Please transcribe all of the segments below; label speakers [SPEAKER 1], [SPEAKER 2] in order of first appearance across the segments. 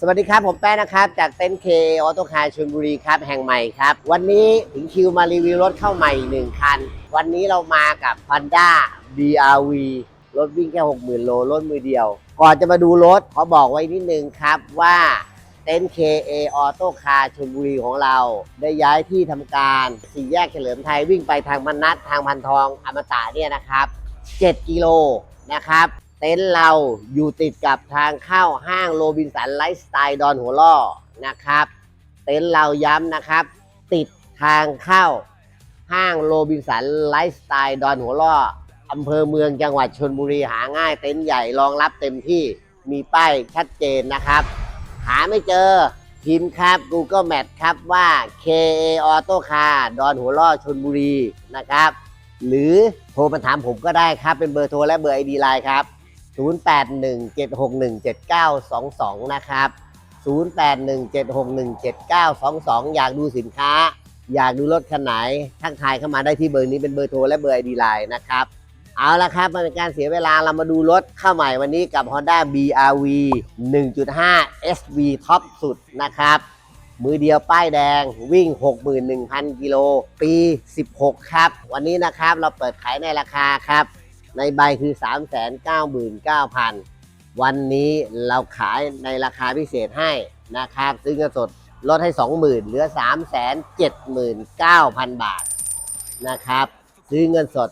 [SPEAKER 1] สวัสดีครับ ผมแป้นะครับ จากเต็นเคออโตคาร์ชลบุรีครับ แห่งใหม่ครับ วันนี้ถึงคิวมารีวิวรถเข้าใหม่อีกหนึ่งคัน วันนี้เรามากับ Honda BRV รถวิ่งแค่ 60,000 โล รถมือเดียว ก่อนจะมาดูรถ ขอบอกไว้นิดนึงครับว่าเต็นท์ KA ออโตคาร์ชลบุรีของเรา ได้ย้ายที่ทำการสี่แยกเฉลิมไทยวิ่งไปทางมนัดทางพันทองอมตะเนี่ยนะครับ 7 กิโลนะครับ เต็นท์เราอยู่ติดกับทางเข้าห้างโรบินสันไลฟ์สไตล์ดอนหัวล่อนะครับ เต็นท์เราย้ำนะครับ ติดทางเข้าห้างโรบินสันไลฟ์สไตล์ดอนหัวล่ออำเภอเมืองจังหวัดชนบุรีหาง่ายเต็นท์ใหญ่รองรับเต็มที่มีป้ายชัดเจนนะครับ หาไม่เจอพิมพ์ครับ Google Map ครับว่า KA Auto Car ดอนหัวล่อชนบุรีนะครับ หรือโทรมาถามผมก็ได้ครับ เป็นเบอร์โทรและเบอร์ ID ไลน์ครับ 0817617922 นะครับ 0817617922 อยากดูสินค้า อยากดูรถคันไหนทักทายเข้ามาได้ที่เบอร์นี้เป็นเบอร์โทรและเบอร์ ID ไลน์นะครับ เอาละครับมันเป็นการเสียเวลาเรามาดูรถเข้าใหม่วันนี้กับ Honda BRV 1.5 SV ท็อปสุดนะครับมือเดียวป้ายแดงวิ่ง 61,000 กิโล ปี 16 ครับ วันนี้นะครับเราเปิดขายในราคาครับ ในใบคือ 399,000 วันนี้เราขายในราคาพิเศษให้นะครับ ซื้อเงินสดลดให้ 20,000 เหลือ 379,000 บาทนะครับ ซื้อเงินสด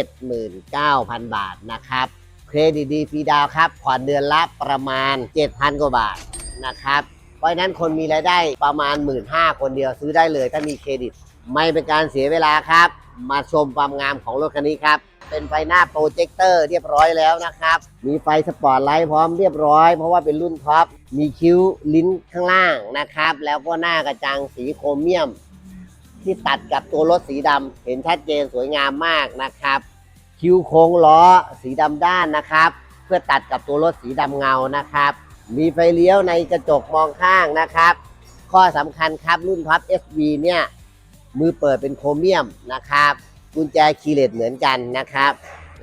[SPEAKER 1] 379,000 บาทนะครับ เครดิตดีฟรีดาวครับ ผ่อนเดือนละประมาณ 7,000 กว่าบาทนะครับ เพราะฉะนั้นคนมีรายได้ประมาณ 1 5ื่นคนเดียวซื้อได้เลยถ้ามีเครดิต ไม่เป็นการเสียเวลาครับ มาชมความงามของรถคันนี้ครับ เป็นไฟหน้าโปรเจคเตอร์เรียบร้อยแล้วนะครับ มีไฟสปอร์ตไลท์พร้อมเรียบร้อย เพราะว่าเป็นรุ่นท็อป มีคิ้วลิ้นข้างล่างนะครับ แล้วก็หน้ากระจังสีโครเมียม ที่ตัดกับตัวรถสีดำเห็นชัดเจนสวยงามมากนะครับ คิ้วโค้งล้อสีดำด้านนะครับ เพื่อตัดกับตัวรถสีดำเงานะครับ มีไฟเลี้ยวในกระจกมองข้างนะครับ ข้อสำคัญครับรุ่นท็อป SV เนี่ยมือเปิดเป็นโครเมียมนะครับ กุญแจคีย์เลสเหมือนกันนะครับ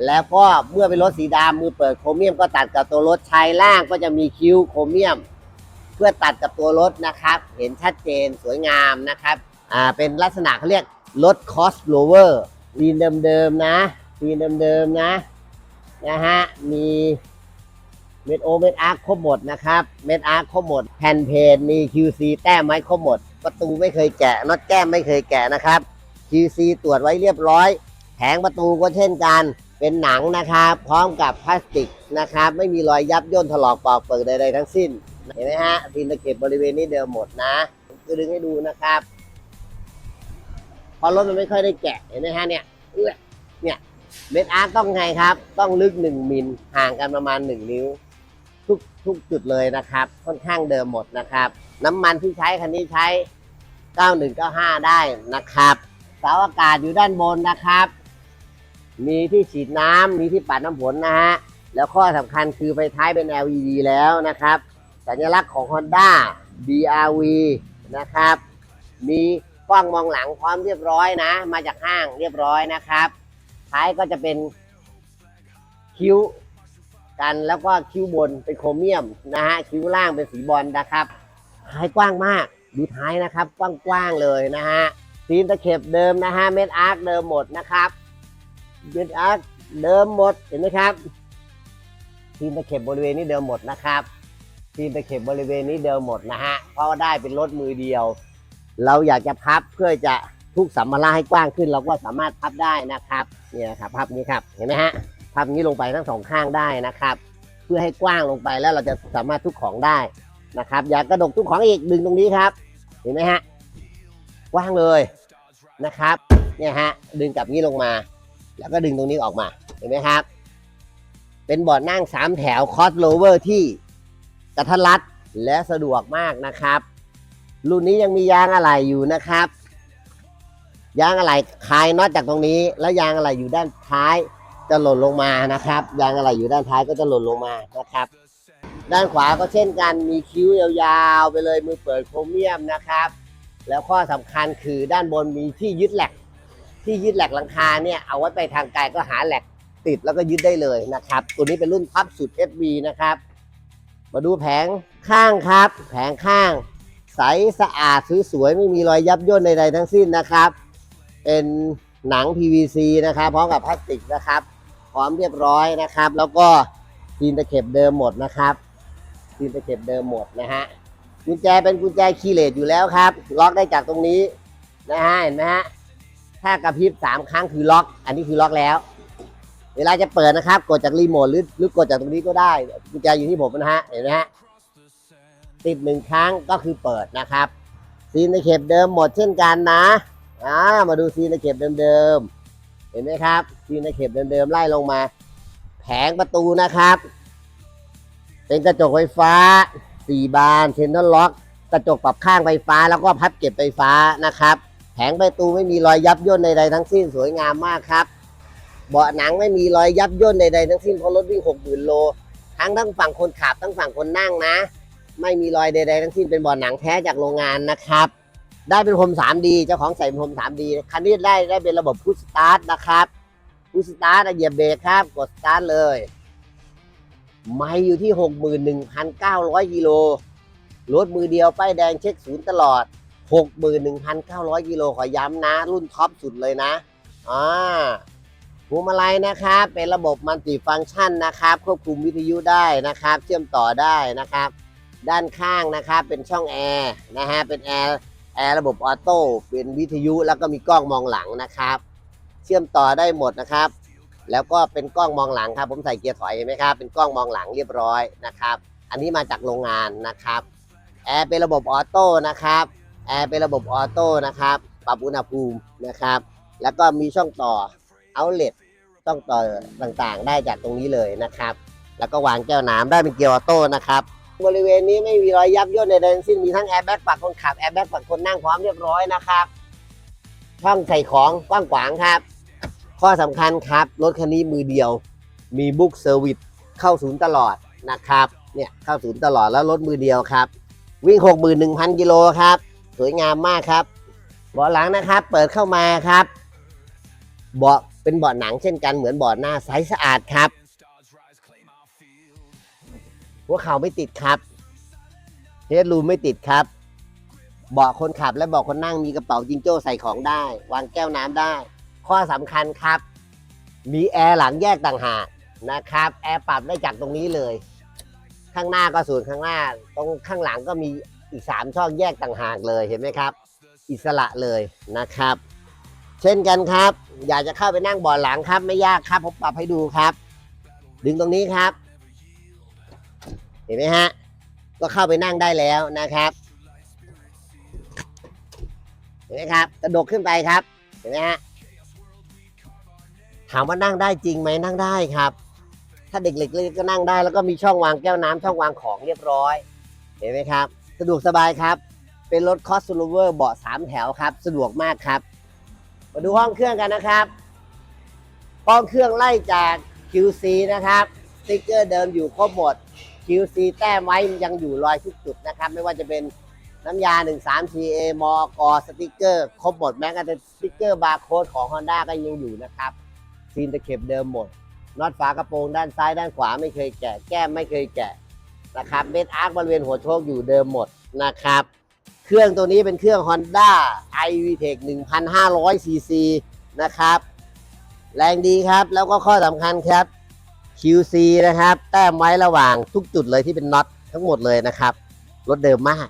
[SPEAKER 1] แล้วก็เมื่อเป็นรถสีดำมือเปิดโครเมียมก็ตัดกับตัวรถชายล่างก็จะมีคิ้วโครเมียม เพื่อตัดกับตัวรถนะครับ เห็นชัดเจนสวยงามนะครับอ่าเป็นลักษณะเขาเรียกรถคอสโลเวอร์ฟีนเดิมๆนะฟีนเดิมๆนะนะฮะมีเม็ดโอเม็ดอาร์ครบหมดนะครับ เม็ดอาร์ครบหมด แผ่นเพจมี QC แต้มไม้ครบหมด ประตูไม่เคยแกะน็อตแก้มไม่เคยแกะนะครับ QC ตรวจไว้เรียบร้อย แผงประตูก็เช่นกัน เป็นหนังนะครับพร้อมกับพลาสติกนะครับ ไม่มีรอยยับย่นถลอกปอกเปิดใดๆทั้งสิ้น เห็นไหมฮะฟินตะเข็บบริเวณนี้เดิมหมดนะจะดึงให้ดูนะครับ พอรถมันไม่ค่อยได้แกะเห็นไหมฮะเนี่ยเอื้อเนี่ยเม็ดอาร์ตต้องไงครับ ต้องลึก 1มิลห่างกันประมาณ 1 นิ้ว ทุกทุกจุดเลยนะครับ ค่อนข้างเดิมหมดนะครับ น้ำมันที่ใช้คันนี้ใช้ 9195 ได้นะครับ เสาอากาศอยู่ด้านบนนะครับ มีที่ฉีดน้ำมีที่ปัดน้ำฝนนะฮะ แล้วข้อสำคัญคือไฟท้ายเป็น LED แล้วนะครับ สัญลักษณ์ของ Honda BRV นะครับ มีกล้องมองหลังพร้อมเรียบร้อยนะ มาจากห้างเรียบร้อยนะครับ ท้ายก็จะเป็นคิ้วกันแล้วก็คิ้วบนเป็นโครเมียมนะฮะคิ้วล่างเป็นสีบอลนะครับท้ายกว้างมากดูท้ายนะครับ กว้างๆเลยนะฮะ ซีนตะเข็บเดิมนะฮะเม็ดอาร์คเดิมหมดนะครับเม็ดอาร์คเดิมหมดเห็นไหมครับซีนตะเข็บบริเวณนี้เดิมหมดนะครับซีนตะเข็บบริเวณนี้เดิมหมดนะฮะเพราะว่าได้เป็นรถมือเดียว เราอยากจะพับเพื่อจะทุกสัมภาระให้กว้างขึ้น เราก็สามารถพับได้นะครับเนี่ยนะครับพับนี้ครับเห็นไหมฮะพับนี้ลงไปทั้งสองข้างได้นะครับ เพื่อให้กว้างลงไปแล้วเราจะสามารถทุกของได้นะครับ อย่ากระดกทุกของอีกดึงตรงนี้ครับ เห็นไหมฮะกว้างเลย นะครับเนี่ยฮะดึงกลับนี้ลงมา แล้วก็ดึงตรงนี้ออกมาเห็นไหมครับ เป็นเบาะนั่งสามแถวคอสโลเวอร์ที่กระทัดรัดและสะดวกมากนะครับ รุ่นนี้ยังมียางอะไหล่อยู่นะครับ ยางอะไหล่คลายน็อตจากตรงนี้ แล้วยางอะไหล่อยู่ด้านท้ายจะหล่นลงมานะครับ ยางอะไหล่อยู่ด้านท้ายก็จะหล่นลงมานะครับ ด้านขวาก็เช่นกันมีคิ้วยาวๆ ไปเลยมือเปิดโครเมียมนะครับ แล้วข้อสำคัญคือด้านบนมีที่ยึดแหลก ที่ยึดแหลกหลังคาเนี่ยเอาไว้ไปทางไกลก็หาแหลกติดแล้วก็ยึดได้เลยนะครับ ตัวนี้เป็นรุ่นท็อปสุด SV นะครับ มาดูแผงข้างครับ แผงข้าง ใสสะอาดสวยๆไม่มีรอยยับย่นใดๆทั้งสิ้นนะครับ เป็นหนัง PVC นะครับ พร้อมกับพลาสติกนะครับ พร้อมเรียบร้อยนะครับ แล้วก็ซีนตะเข็บเดิมหมดนะครับซีนตะเข็บเดิมหมดนะฮะ กุญแจเป็นกุญแจคีย์เลสอยู่แล้วครับ ล็อกได้จากตรงนี้นะฮะเห็นไหมฮะถ้ากระพริบสามครั้งคือล็อก อันนี้คือล็อกแล้ว เวลาจะเปิดนะครับ กดจากรีโมทหรือหรือกดจากตรงนี้ก็ได้กุญแจอยู่ที่ผมนะฮะเห็นไหมฮะติดหนึ่งครั้งก็คือเปิดนะครับ ซีนตะเข็บเดิมหมดเช่นกันนะอ่ามาดูซีนตะเข็บเดิมๆเห็นไหมครับซีนตะเข็บเดิมๆไล่ลงมา แผงประตูนะครับ เป็นกระจกไฟฟ้า 4บานเซนทรัลล็อกกระจกปรับข้างไฟฟ้าแล้วก็พับเก็บไฟฟ้านะครับ แผงประตูไม่มีรอยยับย่นใดๆทั้งสิ้นสวยงามมากครับ เบาะหนังไม่มีรอยยับย่นใดๆทั้งสิ้นเพราะรถวิ่ง60,000โล ทั้งทั้งฝั่งคนขับทั้งฝั่งคนนั่งนะ ไม่มีรอยใดๆทั้งสิ้นเป็นเบาะหนังแท้จากโรงงานนะครับ ได้เป็นพรม 3D เจ้าของใส่เป็นพรม 3D คันนี้ได้ได้เป็นระบบพุชสตาร์ทนะครับพุชสตาร์ทเหยียบเบรกครับกดสตาร์ทเลย ไม่อยู่ที่ 61,900กิโลรถมือเดียวป้ายแดงเช็คศูนย์ตลอด 61,900กิโลขอย้ำนะ รุ่นท็อปสุดเลยนะอ่าพวงมาลัยนะครับเป็นระบบมัลติฟังก์ชันนะครับ ควบคุมวิทยุได้นะครับ เชื่อมต่อได้นะครับ ด้านข้างนะครับเป็นช่องแอร์นะฮะเป็นแอร์แอร์ระบบออโต้เป็นวิทยุแล้วก็มีกล้องมองหลังนะครับ เชื่อมต่อได้หมดนะครับ แล้วก็เป็นกล้องมองหลังครับ ผมใส่เกียร์ถอยเห็นไหมครับเป็นกล้องมองหลังเรียบร้อยนะครับ อันนี้มาจากโรงงานนะครับแอร์เป็นระบบออโต้นะครับแอร์เป็นระบบออโต้นะครับปรับอุณหภูมินะครับ แล้วก็มีช่องต่อเอาเล t ช่องต่อต่างๆ ได้จากตรงนี้เลยนะครับ แล้วก็วางแก้วน้ำได้เป็นเกียร์ออโต้นะครับบริเวณนี้ไม่มีรอยยับย่นใดๆทั้งสิ้นมีทั้งแอร์แบ็กฝั่งคนขับแอร์แบ็กฝั่งคนนั่งพร้อมเรียบร้อยนะครับช่องใส่ของกว้างขวางครับ ข้อสำคัญครับ รถคันนี้มือเดียว มีบุ๊กเซอร์วิสเข้าศูนย์ตลอดนะครับ เนี่ยเข้าศูนย์ตลอดแล้วรถมือเดียวครับ วิ่ง 61,000 กิโลครับ สวยงามมากครับ เบาะหลังนะครับ เปิดเข้ามาครับ เบาะเป็นเบาะหนังเช่นกันเหมือนเบาะหน้าใสสะอาดครับ หัวเข่าไม่ติดครับเฮดรูมไม่ติดครับเบาะคนขับและเบาะคนนั่งมีกระเป๋าจิงโจ้ใส่ของได้ วางแก้วน้ำได้ ข้อสำคัญครับ มีแอร์หลังแยกต่างหากนะครับ แอร์ปรับได้จากตรงนี้เลย ข้างหน้าก็ส่วนข้างหน้า ตรงข้างหลังก็มีอีก 3 ช่องแยกต่างหากเลยเห็นไหมครับ อิสระเลยนะครับ เช่นกันครับ อยากจะเข้าไปนั่งเบาะหลังครับ ไม่ยากครับผมปรับให้ดูครับ ดึงตรงนี้ครับ เห็นไหมฮะก็เข้าไปนั่งได้แล้วนะครับเห็นไหมครับ กระดกขึ้นไปครับ เห็นไหมฮะ ถามว่านั่งได้จริงไหมนั่งได้ครับ ถ้าเด็กเล็กก็นั่งได้แล้วก็มีช่องวางแก้วน้ำช่องวางของเรียบร้อย เห็นไหมครับ สะดวกสบายครับ เป็นรถคอสซูเวอร์เบาะสามแถวครับ สะดวกมากครับ มาดูห้องเครื่องกันนะครับ ห้องเครื่องไล่จาก QC นะครับสติ๊กเกอร์เดิมอยู่ครบหมด QC แต้มไว้ยังอยู่รอยทุกจุดนะครับ ไม่ว่าจะเป็นน้ำยา 13TA มอกสติ๊กเกอร์ ครบหมดแม้กระทั่งสติ๊กเกอร์บาร์โค้ดของ Honda ก็ยังอยู่นะครับ ซีนตะเข็บเดิมหมดน็อตฝากระโปรงด้านซ้ายด้านขวาไม่เคยแกะ แก้มไม่เคยแกะนะครับเบสอาร์คบริเวณหัวโชคอยู่เดิมหมดนะครับ เครื่องตัวนี้เป็นเครื่อง Honda iVTEC 1,500 cc นะครับ แรงดีครับแล้วก็ข้อสำคัญครับ QC นะครับ แต้มไว้ระหว่างทุกจุดเลยที่เป็นน็อตทั้งหมดเลยนะครับ รถเดิมมาก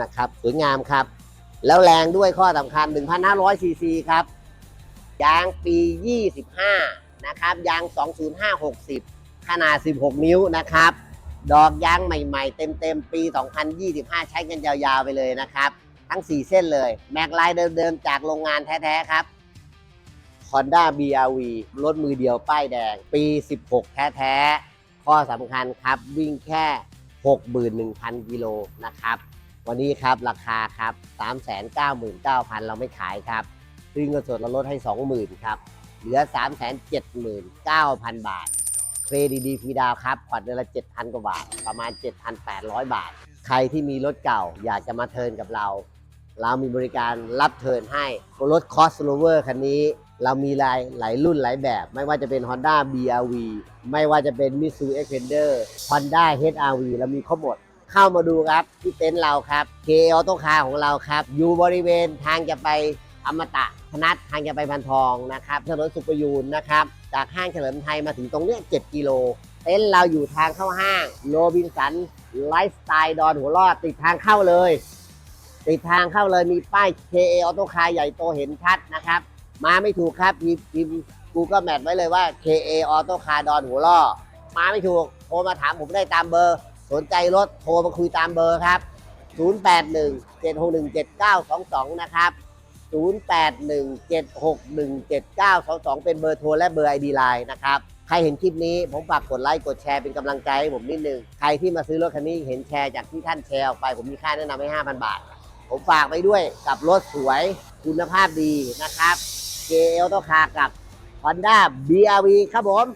[SPEAKER 1] นะครับ สวยงามครับ แล้วแรงด้วยข้อสำคัญ 1,500 cc ครับ ยางปี 25 นะครับ ยาง 20560 ขนาด 16 นิ้วนะครับ ดอกยางใหม่ๆ เต็มๆ ปี 2025 ใช้กันยาวๆ ไปเลยนะครับ ทั้ง 4 เส้นเลย แม็กไลน์เดิมๆ จากโรงงานแท้ๆ ครับ Honda BRV รถมือเดียวป้ายแดง ปี 16 แท้ๆ ข้อสำคัญครับ วิ่งแค่ 61,000 กิโลนะครับ วันนี้ครับราคาครับ 399,000 เราไม่ขายครับ ซื้อเงินสดเราลดให้ 20,000ครับ เหลือ 379,000 บาท เครดิตดีฟรีดาวครับผ่อนเดือนละ 7,000 กว่าบาท ประมาณ 7,800 บาท ใครที่มีรถเก่าอยากจะมาเทิร์นกับเรา เรามีบริการรับเทิร์นให้ รถคอสโลเวอร์คันนี้ เรามีลายหลายรุ่นหลายแบบ ไม่ว่าจะเป็น Honda BRV ไม่ว่าจะเป็น Mitsubishi Xpander Honda HRV เรามีครบหมดเข้ามาดูครับที่เต็นท์เราครับ K Auto Car ของเราครับ อยู่บริเวณทางจะไปอมตะ นัสทางจะไปพันทองนะครับถนนสุขประยูนนะครับจากห้างเฉลิมไทยมาถึงตรงเนี้ย7กิโลเต็นท์เราอยู่ทางเข้าห้างโรบินสันไลฟ์สไตล์ดอนหัวรอดติดทางเข้าเลย ติดทางเข้าเลยมีป้าย KA Auto Car ใหญ่โตเห็นชัดนะครับ มาไม่ถูกครับพิมพ์พิมพ์ Google Map ไว้เลยว่า KA Auto Car ดอนหัวล่อมาไม่ถูกโทรมาถามผมได้ตามเบอร์ สนใจรถโทรมาคุยตามเบอร์ครับ 081 761 7922 นะครับ 081 761 7922 เป็นเบอร์โทรและเบอร์ ID Line นะครับ ใครเห็นคลิปนี้ผมฝากกดไลค์กดแชร์เป็นกำลังใจให้ผมนิดนึง ใครที่มาซื้อรถคันนี้เห็นแชร์จากที่ท่านแชร์ออกไป ผมมีค่าแนะนำให้ 5,000 บาท ผมฝากไปด้วยกับรถสวยคุณภาพดีนะครับเกลต้คากับ Honda BRV ครับผม